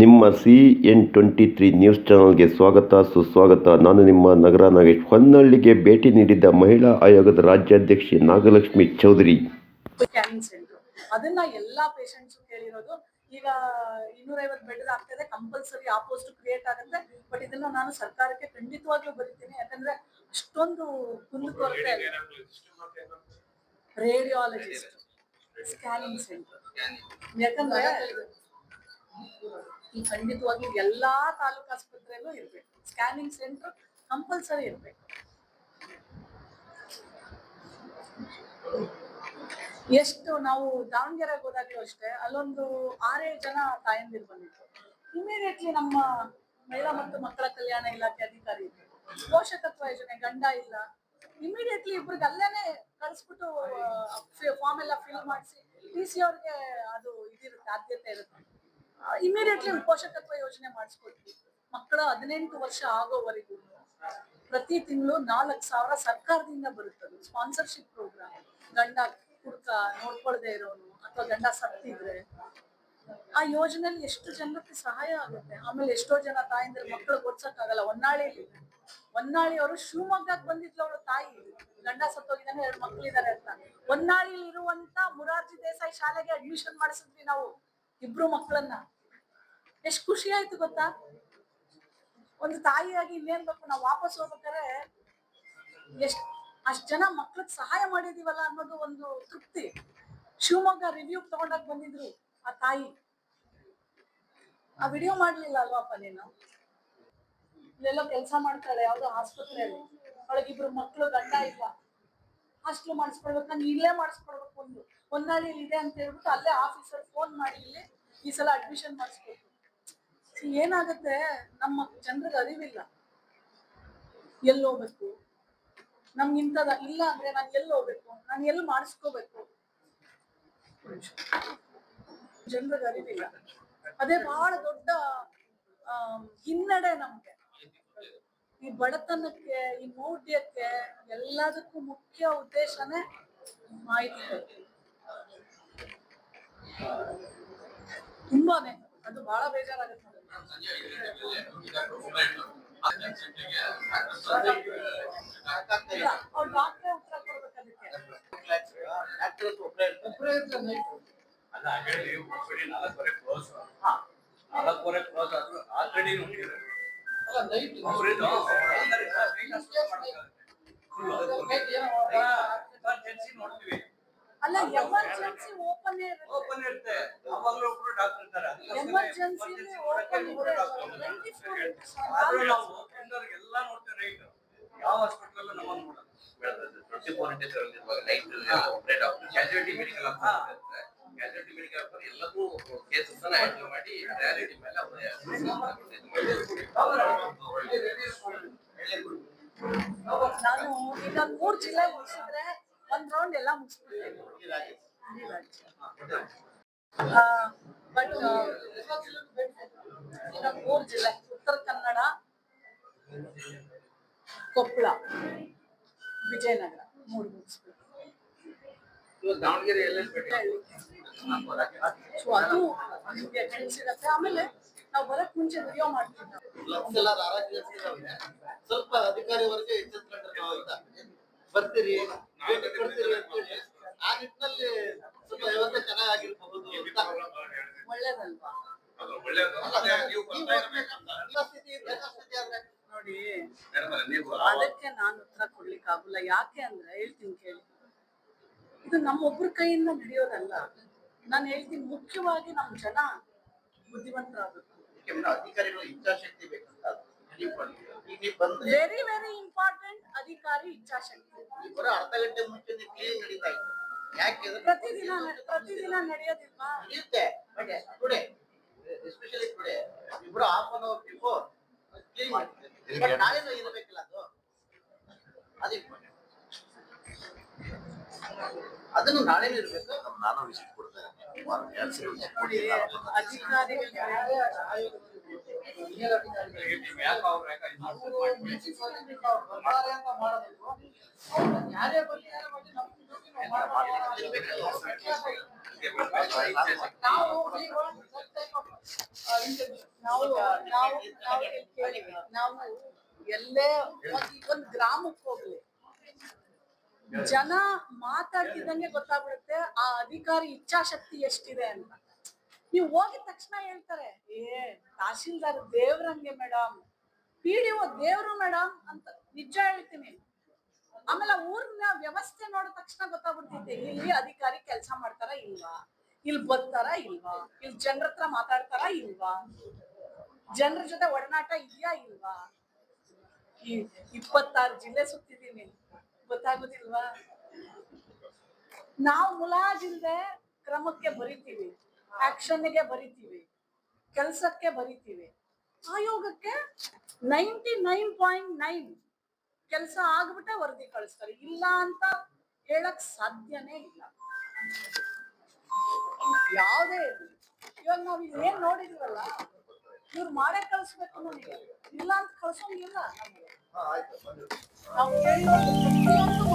ನಿಮ್ಮ C N twenty three news ಚಾನಲ್ಗೆ ಸ್ವಾಗತ, ಸುಸ್ವಾಗತ. ನಾನು ನಿಮ್ಮ ನಗರ ನಾಗೇಶ್. ಹೊನ್ನಳ್ಳಿಗೆ ಭೇಟಿ ನೀಡಿದ್ದ ಮಹಿಳಾ ಆಯೋಗದ ರಾಜ್ಯಾಧ್ಯಕ್ಷೆ ನಾಗಲಕ್ಷ್ಮಿ ಚೌಧರಿ. ಅದನ್ನ ಎಲ್ಲಾ ಪೇಷಂಟ್ಸ್ ಕೇಳಿರೋದು, ಈಗ ಇನ್ನೂರೈವತ್ತು ಬೆಡ್ ಆಗ್ತದೆ ಕಂಪಲ್ಸರಿ ಆ ಕ್ರಿಯೇಟ್ ಆಗುತ್ತೆ. ಬಟ್ ಇದನ್ನ ನಾನು ಸರ್ಕಾರಕ್ಕೆ ಖಂಡಿತವಾಗ್ಲೂ ಬರೀತೀನಿ. ಯಾಕಂದ್ರೆ ಅಷ್ಟೊಂದು ಕುಂದು ಕೊರತೆ ರೇಡಿಯಾಲಜಿಸ್ಟ್ ಸ್ಕ್ಯಾನಿಂಗ್ ಸೆಂಟರ್ ಯಾಕಂದ್ರೆ ಈ ಎಲ್ಲ ತಾಲೂಕು ಆಸ್ಪತ್ರೆಯಲ್ಲೂ ಇರ್ಬೇಕು. ಸ್ಕ್ಯಾನಿಂಗ್ ಸೆಂಟರ್ ಕಂಪಲ್ಸರಿ ಇರ್ಬೇಕು. ಎಷ್ಟು ನಾವು ದಾವಣಗೆರೆಗೆ ಹೋದಾಗ್ಲೂ ಅಷ್ಟೇ, ಅಲ್ಲೊಂದು ಆರೇಳು ಜನ ತಾಯಂದಿರು ಬಂದಿತ್ತು ಇಮಿಡಿಯೇಟ್ಲಿ ನಮ್ಮ ಮಹಿಳಾ ಮತ್ತು ಮಕ್ಕಳ ಕಲ್ಯಾಣ ಇಲಾಖೆ ಅಧಿಕಾರಿ ಇದ್ರು ಪೋಷಕತ್ವ ಯೋಜನೆ, ಗಂಡ ಇಲ್ಲ. ಇಮಿಡಿಯೇಟ್ಲಿ ಇಬ್ರಿಗೆ ಅಲ್ಲೇನೆ ಕಳಿಸ್ಬಿಟ್ಟು ಫಾರ್ಮ್ ಎಲ್ಲ ಫಿಲ್ ಮಾಡಿಸಿ ಡಿ ಸಿ ಅವ್ರಿಗೆ ಅದು ಇದಿರುತ್ತೆ, ಆದ್ಯತೆ ಇರುತ್ತೆ. ಇಮಿಡಿಯೇಟ್ಲಿ ಪೋಷಕತ್ವ ಯೋಜನೆ ಮಾಡಿಸ್ಕೊಟ್ವಿ. ಮಕ್ಕಳ ಹದಿನೆಂಟು ವರ್ಷ ಆಗೋವರೆಗೂ ಪ್ರತಿ ತಿಂಗಳು ನಾಲ್ಕು ಸಾವಿರ ಸರ್ಕಾರದಿಂದ ಬರುತ್ತದೆ ಸ್ಪಾನ್ಸರ್ಶಿಪ್ ಪ್ರೋಗ್ರಾಮ್ ಗಂಡ ಕುಡ್ಕ ನೋಡ್ಕೊಳ್ದೆ ಇರೋನು ಅಥವಾ ಗಂಡ ಸತ್ತಿದ್ರೆ ಆ ಯೋಜನೆಯಲ್ಲಿ ಎಷ್ಟು ಜನಕ್ಕೆ ಸಹಾಯ ಆಗುತ್ತೆ? ಆಮೇಲೆ ಎಷ್ಟೋ ಜನ ತಾಯಿಂದ್ರೆ ಮಕ್ಕಳು ಓದ್ಸಕ್ಕಾಗಲ್ಲ. ಹೊನ್ನಾಳಿಲಿ ಹೊನ್ನಾಳಿ ಅವರು ಶಿವಮೊಗ್ಗಕ್ಕೆ ಬಂದಿದ್ಲು ಅವರ ತಾಯಿ. ಗಂಡ ಸತ್ತೋಗಿದ್ದಾನೆ, ಎರಡು ಮಕ್ಕಳಿದ್ದಾರೆ ಅಂತ. ಹೊನ್ನಾಳಿಲಿ ಇರುವಂತ ಮುರಾರ್ಜಿ ದೇಸಾಯಿ ಶಾಲೆಗೆ ಅಡ್ಮಿಷನ್ ಮಾಡಿಸಿದ್ವಿ ನಾವು, ಇಬ್ರು ಮಕ್ಕಳನ್ನ. ಎಷ್ಟು ಖುಷಿ ಆಯ್ತು ಗೊತ್ತಾ? ಒಂದು ತಾಯಿಯಾಗಿ ಇನ್ನೇನ್ ಬೇಕು ನಾವು ವಾಪಸ್ ಹೋಗ್ಬೇಕಾರೆ ಎಷ್ಟ್ ಅಷ್ಟ್ ಜನ ಮಕ್ಳಿಗೆ ಸಹಾಯ ಮಾಡಿದೀವಲ್ಲ ಅನ್ನೋದು ಒಂದು ತೃಪ್ತಿ. ಶಿವಮೊಗ್ಗ ರಿವ್ಯೂ ತಗೊಂಡಾಗ ಬಂದಿದ್ರು ಆ ತಾಯಿ. ಆ ವಿಡಿಯೋ ಮಾಡ್ಲಿಲ್ಲ ಅಲ್ವಾಪ ನೀನು? ಇಲ್ಲೆಲ್ಲೋ ಕೆಲಸ ಮಾಡ್ತಾಳೆ, ಯಾವ್ದೋ ಆಸ್ಪತ್ರೆಯಲ್ಲಿ. ಅವಳಿಗಿಬ್ರು ಮಕ್ಳು, ಗಂಡ ಇಲ್ಲ. ಹಾಸ್ಟೆಲ್ ಮಾಡಿಸ್ಕೊಡ್ಬೇಕು, ನಾನು ಇಲ್ಲೇ ಮಾಡಿಸ್ಕೊಡ್ಬೇಕು ಒಂದು. ಹೊನ್ನಾಳಿಯಲ್ಲಿ ಇದೆ ಅಂತ ಹೇಳ್ಬಿಟ್ಟು ಅಲ್ಲೇ ಆಫೀಸರ್ ಫೋನ್ ಮಾಡಿ ಇಲ್ಲಿ ಈ ಸಲ ಅಡ್ಮಿಷನ್ ಮಾಡಿಸ್ಬೇಕು ಏನಾಗುತ್ತೆ? ನಮ್ಮ ಜನರಿಗೆ ಅರಿವಿಲ್ಲ. ಎಲ್ಲಿ ಹೋಗ್ಬೇಕು? ನಮ್ಗೆ ಇಂಥದ ಇಲ್ಲ ಅಂದ್ರೆ ನಾನು ಎಲ್ಲಿ ಹೋಗ್ಬೇಕು? ನಾನು ಎಲ್ಲಿ ಮಾಡಿಸ್ಕೋಬೇಕು? ಜನರಿಗೆ ಅರಿವಿಲ್ಲ. ಅದೇ ಬಹಳ ದೊಡ್ಡ ಹಿನ್ನಡೆ ನಮ್ಗೆ. ಈ ಬಡತನಕ್ಕೆ, ಈ ಮೌಢ್ಯಕ್ಕೆ ಎಲ್ಲದಕ್ಕೂ ಮುಖ್ಯ ಉದ್ದೇಶನೇ ಮಾಹಿತಿ. ತುಂಬಾನೇ. ಅದು ಬಹಳ ಬೇಜಾರಾಗುತ್ತೆ. ಅಲ್ಲ ಹೇಳಿ ಒಬ್ಬಡಿ ನಾಲ್ಕುವರೆ ಕ್ಲೋಸ್ ನಾಲ್ಕುವರೆ ಕ್ಲೋಸ್ ಆದ್ರೂ ಆಲ್ರೆಡಿ ನೋಡ್ತೀವಿ. ಅಲ್ಲ ಎಮರ್ಜೆನ್ಸಿ ಓಪನ್ ಓಪನ್ ಇರುತ್ತೆ. ಅವಾಗಲೂ ಒಬ್ರು ಡಾಕ್ಟರ್ ಇರ್ತಾರೆ ಎಮರ್ಜೆನ್ಸಿ ಓಪನ್ ಇದೆ ಆದ್ರೂ ನಾವು ಎಲ್ಲ ನೋಡ್ತೀವಿ ರೈಟ್. ಯಾವ ಹಾಸ್ಪಿಟಲ್ ನಮ್ಮನ್ನು ನೋಡಲ್ಲ. ಟ್ವೆಂಟಿ ಫೋರ್ ಇಂಟು ಸೆವೆನ್ ಇರುವಾಗ ನೈಟ್ ಒಬ್ಬರೇ doctor casualty medical officer casualty medical ಎಲ್ಲದೂ ಕೇಸಸ್ ಹ್ಯಾಂಡಲ್ ಮಾಡಿ ರಿಯಾಲಿಟಿ ಮೇಲೆ ನಾನು ಈಗ ಮೂರ್ ಜಿಲ್ಲೆ ಮುಗಿಸಿದ್ರೆ ಒಂದ್ ರೌಂಡ್ ಎಲ್ಲ ಬಟ್ ಮೂರ್ ಜಿಲ್ಲೆ. ಉತ್ತರ ಕನ್ನಡ ಕೊಪ್ಪಳ ವಿಜಯನಗರ. ಮೂರು ಭೇಟಿ ಸೊ ಅದು ನಿಮ್ಗೆ ತಿಳಿಸಿರತ್ತೆ ಆಮೇಲೆ ನಾವು ಬರಕ್ ಮುಂಚೆ ವಿಡಿಯೋ ಆರಾಧಿಸ್ತಿದ್ದಾವೆ ಸ್ವಲ್ಪ ಅಧಿಕಾರಿ ಬರ್ತೀರಿ? ಭೇಟಿ ಕೊಡ್ತೀರಿ ಅಂತೇಳಿ ಆ ನಿಟ್ಟಿನಲ್ಲಿ ಸ್ವಲ್ಪ ವ್ಯವಸ್ಥೆ ಚೆನ್ನಾಗಿರ್ಬಹುದು ಒಳ್ಳೇದಲ್ವಾ? ನೋಡಿ. ನೀವು ಅದಕ್ಕೆ ನಾನು ಉತ್ತರ ಕೊಡ್ಲಿಕ್ಕೆ ಆಗುಲ್ಲ. ಯಾಕೆ ಅಂದ್ರೆ ಹೇಳ್ತೀನಿ ಕೇಳಿ. ಇದು ನಮ್ಮೊಬ್ರ ಕೈಯಿಂದ ನಡೆಯೋದಲ್ಲ. ನಾನು ಹೇಳ್ತೀನಿ ಮುಖ್ಯವಾಗಿ ನಮ್ ಜನ ಬುದ್ಧಿವಂತರಾಗಬೇಕು. ಅಧಿಕಾರಿಗಳು ಇಚ್ಛಾಶಕ್ತಿ ಬೇಕಂತ ತಿಳ್ಕೊಳ್ಳಿ. ಈಗ ನೀವು ಬಂದ್ರೆ ವೆರಿ ವೆರಿ ಇಂಪಾರ್ಟೆಂಟ್ ಅಧಿಕಾರಿ ಇಚ್ಛಾಶಕ್ತಿ ಈಗ ಬರೋ ಅರ್ಧ ಗಂಟೆ ಮುಂಚೆ ಕ್ಲೀನ್ ನಡೀತಾ ಇತ್ತು ಯಾಕೆ ಪ್ರತಿದಿನ ಪ್ರತಿದಿನ ನಡೆಯೋದಿಲ್ವಾ ನಡೆಯುತ್ತೆ ಬಟ್ ಟುಡೇ ಎಸ್ಪೆಷಲಿ ಟುಡೇ ಇಬ್ರು half an hour before clean ಮಾಡ್ತೀವಿ ಬಟ್ ನಾಳೆನೂ ಇರಬೇಕಿಲ್ಲ ಅದು ಅದು important. ಅದನ್ನು ನಾಳೆನೂ ಇರಬೇಕು ನಾನು ವಿಸಿಟ್ ಕೊಡ್ತೇನೆ ಎರಡು ಸರಿ visit ನೋಡಿ ಅಧಿಕಾರಿಗಳಿಗೆ ನೀವು uh, ಎಲ್ಲೇ ಒಂದ್ ಗ್ರಾಮಕ್ಕೆ ಹೋಗ್ಲಿ ಜನ ಮಾತಾಡ್ತಿದ್ದಂಗೆ ಗೊತ್ತಾಗ್ಬಿಡುತ್ತೆ ಆ ಅಧಿಕಾರಿ ಇಚ್ಛಾಶಕ್ತಿ ಎಷ್ಟಿದೆ ಅಂತ ನೀವು ಹೋಗಿದ ತಕ್ಷಣ ಹೇಳ್ತಾರೆ, ಏ, ತಹಶೀಲ್ದಾರ್ ದೇವ್ರಂಗೆ ಮೇಡಮ್ ಪಿ ಡಿ ಒ ದೇವ್ರು ಮೇಡಮ್ ಅಂತ ನಿಜ ಹೇಳ್ತೀನಿ. ಆಮೇಲೆ ಊರಿನ ವ್ಯವಸ್ಥೆ ನೋಡಿದ ತಕ್ಷಣ ಗೊತ್ತಾಗ್ಬಿಡ್ತೈತೆ, ಇಲ್ಲಿ ಅಧಿಕಾರಿ ಕೆಲಸ ಮಾಡ್ತಾರ ಇಲ್ವಾ? ಇಲ್ಲಿ ಬರ್ತಾರ ಇಲ್ವಾ? ಇಲ್ಲಿ ಜನರ ಹತ್ರ ಮಾತಾಡ್ತಾರ ಇಲ್ವಾ? ಜನರ ಜೊತೆ ಒಡನಾಟ ಇದೆಯಾ ಇಲ್ವಾ? ಈ ಇಪ್ಪತ್ತಾರು ಜಿಲ್ಲೆ ಸುತ್ತಿದ್ದೀನಿ, ಗೊತ್ತಾಗೋದಿಲ್ವಾ? ನಾವು ಮುಲಾಜಿಲ್ದೆ ಕ್ರಮಕ್ಕೆ ಬರಿತೀವಿ. ಆಕ್ಷನ್ಗೆ ಬರಿತೀವಿ. ಕೆಲಸಕ್ಕೆ ಬರಿತೀವಿ. ಆಯೋಗಕ್ಕೆ ನೈಂಟಿ ನೈನ್ ಪಾಯಿಂಟ್ ನೈನ್ ಕೆಲಸ ಆಗ್ಬಿಟ್ಟೆ ವರದಿ ಕಳಿಸ್ತಾರೆ. ಇಲ್ಲ ಅಂತ ಹೇಳಕ್ ಸಾಧ್ಯನೇ ಇಲ್ಲ. ಯಾವುದೇ ಇರಲಿ. ಇವಾಗ ನಾವು ಇಲ್ಲಿ ಏನ್ ನೋಡಿದೀವಲ್ಲ ಇವ್ರು ಮಾಡೇ ಕಳಿಸ್ಬೇಕು ನಮಗೆ ಇಲ್ಲ. ಅಂತ ಕಳ್ಸೋಂಗಿಲ್ಲ. ನಮ್ಗೆ ನಾವು